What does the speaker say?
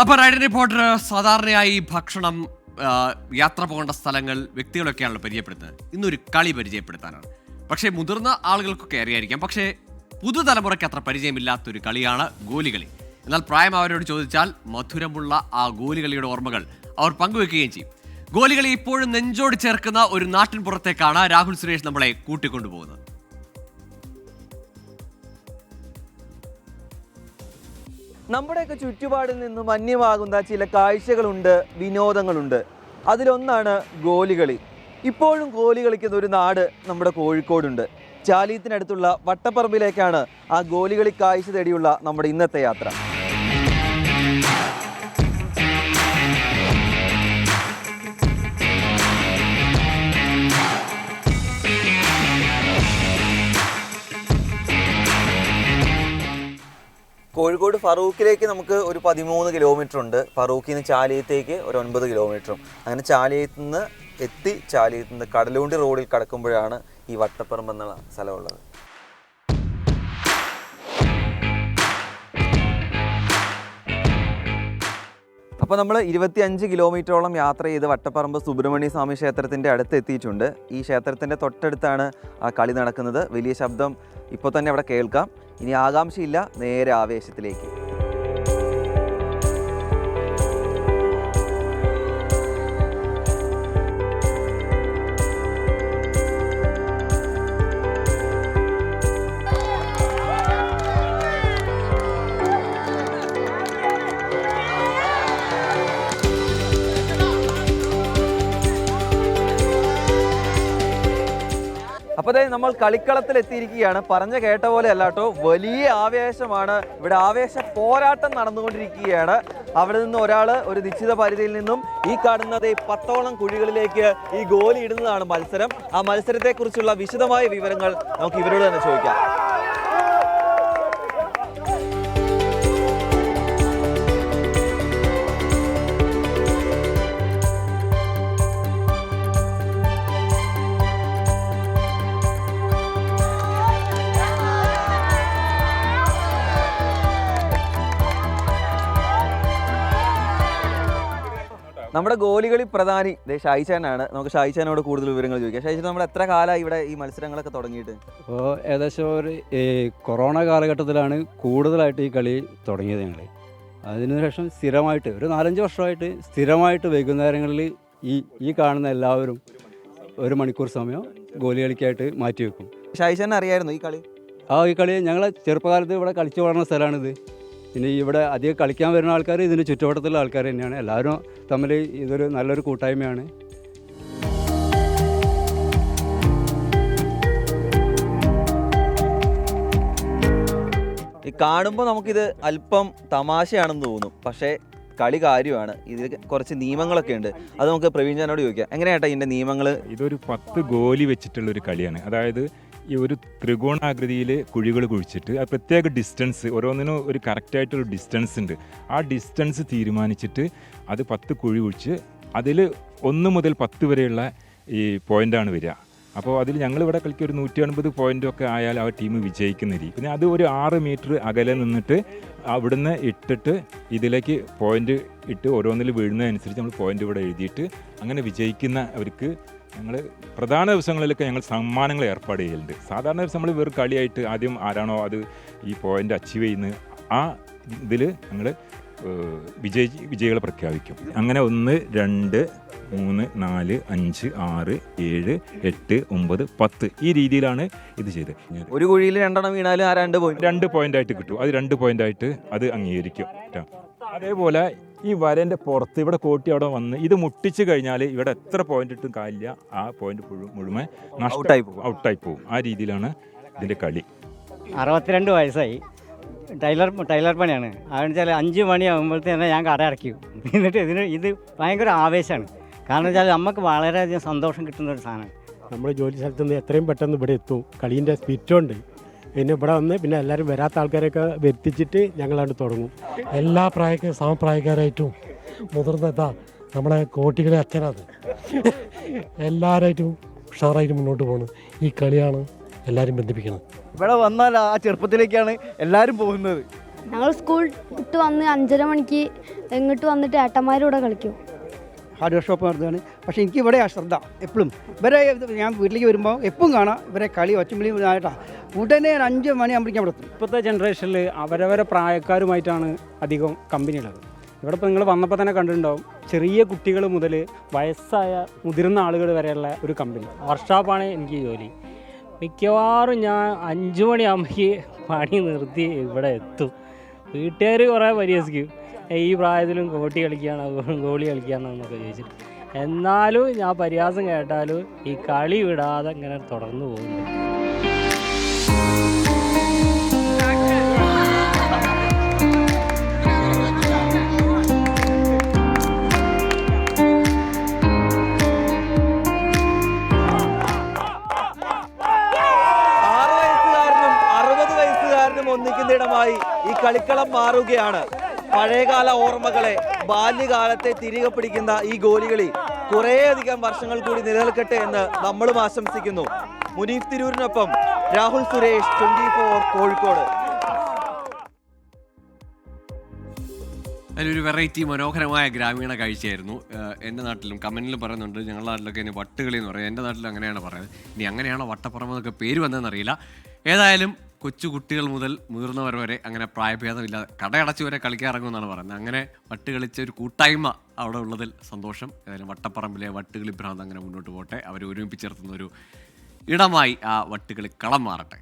അപ്പൊ ridden reporter സാധാരണയായി ഭക്ഷണം യാത്ര പോകേണ്ട സ്ഥലങ്ങൾ വ്യക്തികളൊക്കെയാണല്ലോ പരിചയപ്പെടുത്തുന്നത്. ഇന്നൊരു കളി പരിചയപ്പെടുത്താനാണ്. പക്ഷേ മുതിർന്ന ആളുകൾക്കൊക്കെ അറിയായിരിക്കാം. പക്ഷേ പുതുതലമുറയ്ക്ക് അത്ര പരിചയമില്ലാത്തൊരു കളിയാണ് ഗോലികളി. എന്നാൽ പ്രായം അവരോട് ചോദിച്ചാൽ മധുരമുള്ള ആ ഗോലികളിയുടെ ഓർമ്മകൾ അവർ പങ്കുവെക്കുകയും ചെയ്യും. ഗോലികളി ഇപ്പോഴും നെഞ്ചോട് ചേർക്കുന്ന ഒരു നാട്ടിൻ പുറത്തേക്കാണ് രാഹുൽ സുരേഷ് നമ്മളെ കൂട്ടിക്കൊണ്ടുപോകുന്നത്. നമ്മുടെയൊക്കെ ചുറ്റുപാടിൽ നിന്നും അന്യമാകുന്ന ചില കാഴ്ചകളുണ്ട് വിനോദങ്ങളുണ്ട്. അതിലൊന്നാണ് ഗോലികളി. ഇപ്പോഴും ഗോലി കളിക്കുന്ന ഒരു നാട് നമ്മുടെ കോഴിക്കോടുണ്ട്. ചാലിയത്തിനടുത്തുള്ള വട്ടപ്പറമ്പിലേക്കാണ് ആ ഗോലികളി കാഴ്ച തേടിയുള്ള നമ്മുടെ ഇന്നത്തെ യാത്ര. കോഴിക്കോട് ഫറൂഖിലേക്ക് നമുക്ക് ഒരു പതിമൂന്ന് കിലോമീറ്റർ ഉണ്ട്. ഫറൂഖിൽ നിന്ന് ചാലിയത്തേക്ക് ഒരു ഒൻപത് കിലോമീറ്ററും അങ്ങനെ ചാലിയത്ത് നിന്ന് എത്തി ചാലിയത്ത് നിന്ന് കടലുണ്ടി റോഡിൽ കടക്കുമ്പോഴാണ് ഈ വട്ടപ്പറമ്പ് എന്നുള്ള സ്ഥലമുള്ളത് അപ്പോൾ നമ്മൾ ഇരുപത്തി അഞ്ച് കിലോമീറ്ററോളം യാത്ര ചെയ്ത് വട്ടപ്പറമ്പ് സുബ്രഹ്മണ്യ സ്വാമി ക്ഷേത്രത്തിന്റെ അടുത്ത് എത്തിയിട്ടുണ്ട്. ഈ ക്ഷേത്രത്തിന്റെ തൊട്ടടുത്താണ് ആ കളി നടക്കുന്നത്. വലിയ ശബ്ദം ഇപ്പോൾ തന്നെ അവിടെ കേൾക്കാം. ഇനി ആകാംക്ഷയില്ല നേരെ ആവേശത്തിലേക്ക്. അപ്പോൾ നമ്മൾ കളിക്കളത്തിൽ എത്തിയിരിക്കുകയാണ്. പറഞ്ഞ കേട്ട പോലെ അല്ലാട്ടോ വലിയ ആവേശമാണ്. ഇവിടെ ആവേശ പോരാട്ടം നടന്നുകൊണ്ടിരിക്കുകയാണ്. അവിടെ നിന്ന് ഒരാൾ ഒരു നിശ്ചിത പരിധിയിൽ നിന്നും ഈ കാണുന്നത് പത്തോളം കുഴികളിലേക്ക് ഈ ഗോലി ഇടുന്നതാണ് മത്സരം. ആ മത്സരത്തെക്കുറിച്ചുള്ള വിശദമായ വിവരങ്ങൾ നമുക്ക് ഇവരോട് തന്നെ ചോദിക്കാം. നമ്മുടെ ഗോലികളി പ്രധാനി ഷായിച്ചാനാണ് നമുക്ക് ഷായിച്ചാനോട് കൂടുതൽ വിവരങ്ങൾ ചോദിക്കാം. ഷായിച്ചാൻ നമ്മൾ എത്ര കാലമായി ഇവിടെ ഈ മത്സരങ്ങളൊക്കെ തുടങ്ങിയിട്ട്? ഇപ്പോൾ ഏകദേശം ഒരു കൊറോണ കാലഘട്ടത്തിലാണ് കൂടുതലായിട്ട് ഈ കളി തുടങ്ങിയത് ഞങ്ങൾ അതിനുശേഷം സ്ഥിരമായിട്ട് ഒരു നാലഞ്ച് വർഷമായിട്ട് സ്ഥിരമായിട്ട് വൈകുന്നേരങ്ങളിൽ ഈ ഈ കാണുന്ന എല്ലാവരും ഒരു മണിക്കൂർ സമയം ഗോലി കളിക്കായിട്ട് മാറ്റി വെക്കും ഷായിച്ചാൻ അറിയായിരുന്നു ഈ കളി? ആ ഈ കളി ഞങ്ങളെ ചെറുപ്പകാലത്ത് ഇവിടെ കളിച്ചു വളർന്ന സ്ഥലമാണിത്. പിന്നെ ഇവിടെ അധികം കളിക്കാൻ വരുന്ന ആൾക്കാർ ഇതിന് ചുറ്റുവട്ടത്തുള്ള ആൾക്കാർ തന്നെയാണ്. എല്ലാവരും തമ്മിൽ ഇതൊരു നല്ലൊരു കൂട്ടായ്മയാണ്. ഈ കാണുമ്പോൾ നമുക്കിത് അല്പം തമാശയാണെന്ന് തോന്നും പക്ഷേ കളി കാര്യമാണ്. ഇതിൽ കുറച്ച് നിയമങ്ങളൊക്കെ ഉണ്ട്. അത് നമുക്ക് പ്രവീൺ ചാനോട് ചോദിക്കാം. എങ്ങനെയാട്ടാ ഇതിന്റെ നിയമങ്ങൾ ഇതൊരു പത്ത് ഗോലി വെച്ചിട്ടുള്ള ഒരു കളിയാണ്. അതായത് ഈ ഒരു ത്രികോണാകൃതിയിൽ കുഴികൾ കുഴിച്ചിട്ട് ആ പ്രത്യേക ഡിസ്റ്റൻസ് ഓരോന്നിനും ഒരു കറക്റ്റായിട്ടൊരു ഡിസ്റ്റൻസ് ഉണ്ട്. ആ ഡിസ്റ്റൻസ് തീരുമാനിച്ചിട്ട് അത് പത്ത് കുഴി കുഴിച്ച് അതിൽ ഒന്ന് മുതൽ പത്ത് വരെയുള്ള ഈ പോയിന്റാണ് വരിക. അപ്പോൾ അതിൽ ഞങ്ങളിവിടെ കളിക്കുക ഒരു നൂറ്റി അൻപത് പോയിന്റൊക്കെ ആയാൽ ആ ടീം വിജയിക്കുന്ന രീതി. പിന്നെ അത് ഒരു ആറ് മീറ്റർ അകലെ നിന്നിട്ട് അവിടുന്ന് ഇട്ടിട്ട് ഇതിലേക്ക് പോയിന്റ് ഇട്ട് ഓരോന്നിൽ വീഴുന്നതനുസരിച്ച് നമ്മൾ പോയിന്റ് ഇവിടെ എഴുതിയിട്ട് അങ്ങനെ വിജയിക്കുന്നവർക്ക് ഞങ്ങൾ പ്രധാന ദിവസങ്ങളിലൊക്കെ ഞങ്ങൾ സമ്മാനങ്ങൾ ഏർപ്പാട് ചെയ്യലുണ്ട്. സാധാരണ ദിവസം നമ്മൾ വെറും കളിയായിട്ട് ആദ്യം ആരാണോ അത് ഈ പോയിന്റ് അച്ചീവ് ചെയ്യുന്നത് ആ ഇതിൽ ഞങ്ങൾ വിജയ വിജയികളെ പ്രഖ്യാപിക്കും. അങ്ങനെ ഒന്ന് രണ്ട് മൂന്ന് നാല് അഞ്ച് ആറ് ഏഴ് എട്ട് ഒമ്പത് പത്ത് ഈ രീതിയിലാണ് ഇത് ചെയ്തത്. ഒരു കുഴിയിൽ രണ്ടെണ്ണം വീണാലും ആ രണ്ട് പോയിന്റ് രണ്ട് പോയിന്റ് ആയിട്ട് കിട്ടും. അത് രണ്ട് പോയിന്റ് ആയിട്ട് അത് അംഗീകരിക്കും. അതേപോലെ ഈ വരന്റെ പുറത്ത് ഇവിടെ കോട്ടി അവിടെ വന്ന് ഇത് മുട്ടിച്ച് കഴിഞ്ഞാൽ ഇവിടെ എത്ര പോയിന്റ് ഇട്ടും കാലില്ല ആ പോയിന്റ് മുഴുവൻ Out-ആയി പോകും. ഔട്ടായി പോകും. ആ രീതിയിലാണ് ഇതിന്റെ കളി. അറുപത്തിരണ്ട് വയസ്സായി. ടൈലർ ടൈലർ പണിയാണ്. അതെന്ന് വെച്ചാൽ അഞ്ച് മണിയാകുമ്പോഴത്തേനെ ഞാൻ കട ഇറക്കി എന്നിട്ട് ഇതിന് ഇത് ഭയങ്കര ആവേശമാണ്. കാരണം വെച്ചാൽ നമുക്ക് വളരെയധികം സന്തോഷം കിട്ടുന്ന ഒരു സാധനമാണ്. നമ്മൾ ജോലി സ്ഥലത്ത് നിന്ന് എത്രയും പെട്ടെന്ന് ഇവിടെ എത്തും. കളീന്റെ സ്പിറ്റുണ്ട് പിന്നെ ഇവിടെ വന്ന് പിന്നെ എല്ലാവരും വരാത്ത ആൾക്കാരെയൊക്കെ വരുത്തിച്ചിട്ട് ഞങ്ങളവിടെ തുടങ്ങും. എല്ലാ പ്രായക്കാരും സമപ്രായക്കാരായിട്ടും മുതിർന്ന എന്താ നമ്മളെ കോട്ടികളെ അച്ഛനാണ്. എല്ലാവരായിട്ടും ഉഷാറായിട്ട് മുന്നോട്ട് പോകണം ഈ കളിയാണ് എല്ലാവരും ബന്ധിപ്പിക്കുന്നത് ഇവിടെ വന്നാൽ ആ ചെറുപ്പത്തിലേക്കാണ് എല്ലാവരും പോകുന്നത്. ഞങ്ങൾ സ്കൂൾ വിട്ട് വന്ന് അഞ്ചര മണിക്ക് ഇങ്ങോട്ട് വന്നിട്ട് ഏട്ടന്മാരുടെ കൂടെ കളിക്കും. ഹാർഡ്വെയർ ഷോപ്പ് നടത്തുകയാണ്. പക്ഷേ എനിക്ക് ഇവിടെ ആ ശ്രദ്ധ എപ്പോഴും. ഇവരെ ഞാൻ വീട്ടിലേക്ക് വരുമ്പോൾ എപ്പോഴും കാണാം ഇവരെ കളി ഒച്ചമ്പിളി ആയിട്ടാണ് ഉടനെ ഒരു അഞ്ച് മണിയാകുമ്പോഴേക്കും അവിടെ എത്തും. ഇപ്പോഴത്തെ ജനറേഷനിൽ അവരവരെ പ്രായക്കാരുമായിട്ടാണ് അധികം കമ്പനി ഉള്ളത് ഇവിടെ ഇപ്പോൾ നിങ്ങൾ വന്നപ്പോൾ തന്നെ കണ്ടിട്ടുണ്ടാവും. ചെറിയ കുട്ടികൾ മുതൽ വയസ്സായ മുതിർന്ന ആളുകൾ വരെയുള്ള ഒരു കമ്പനി. വർക്ക്ഷോപ്പാണ് എനിക്ക് ജോലി. മിക്കവാറും ഞാൻ അഞ്ച് മണിയാകുമ്പോഴേക്ക് പണി നിർത്തി ഇവിടെ എത്തും. വീട്ടുകാർ കുറേ പരിഹസിക്കും. "ഏയ് ഈ പ്രായത്തിലും കോട്ടി കളിക്കുകയാണോ ഗോളി കളിക്കുകയാണോ എന്നൊക്കെ ചോദിച്ചിട്ട്. എന്നാലും ഞാൻ പരിഹാസം കേട്ടാലും ഈ കളി വിടാതെ ഇങ്ങനെ തുടർന്നു പോകുന്നു. ഒന്നിക്കുന്ന ഇടമായി ഈ കളിക്കളം മാറുകയാണ്. പഴയകാല ഓർമ്മകളെ ബാല്യകാലത്തെ തിരികെ പിടിക്കുന്ന ഈ ഗോലികളി കുറേയധികം വർഷങ്ങൾ കൂടി നിലനിൽക്കട്ടെ എന്ന് നമ്മളും ആശംസിക്കുന്നു. മുനീഫ് തിരൂരിനൊപ്പം രാഹുൽ സുരേഷ് ട്വന്റി ഫോർ കോഴിക്കോട്. അതിലൊരു വെറൈറ്റി മനോഹരമായ ഗ്രാമീണ കാഴ്ചയായിരുന്നു. എന്റെ നാട്ടിലും കമന്റിലും പറയുന്നുണ്ട് ഞങ്ങളുടെ നാട്ടിലൊക്കെ ഇനി വട്ടുകളി എന്ന് പറയും. എന്റെ നാട്ടിലും അങ്ങനെയാണ് പറയുന്നത്. ഇനി അങ്ങനെയാണോ വട്ടപ്പുറം എന്നൊക്കെ പേര് വന്നതെന്നറിയില്ല ഏതായാലും കൊച്ചു കുട്ടികൾ മുതൽ മുതിർന്നവർ വരെ അങ്ങനെ പ്രായഭേദമില്ലാതെ കടയടച്ചു വരെ കളിക്കാറങ്ങുമെന്നാണ് പറയുന്നത്. അങ്ങനെ വട്ട് കളിച്ച ഒരു കൂട്ടായ്മ അവിടെ ഉള്ളതിൽ സന്തോഷം. ഏതായാലും വട്ടപ്പറമ്പിലെ വട്ടുകളി ഭ്രാന്ത് അങ്ങനെ മുന്നോട്ട് പോട്ടെ. അവരെ ഒരുമിപ്പിച്ചിർത്തുന്ന ഒരു ഇടമായി ആ വട്ടുകളി കളം മാറട്ടെ.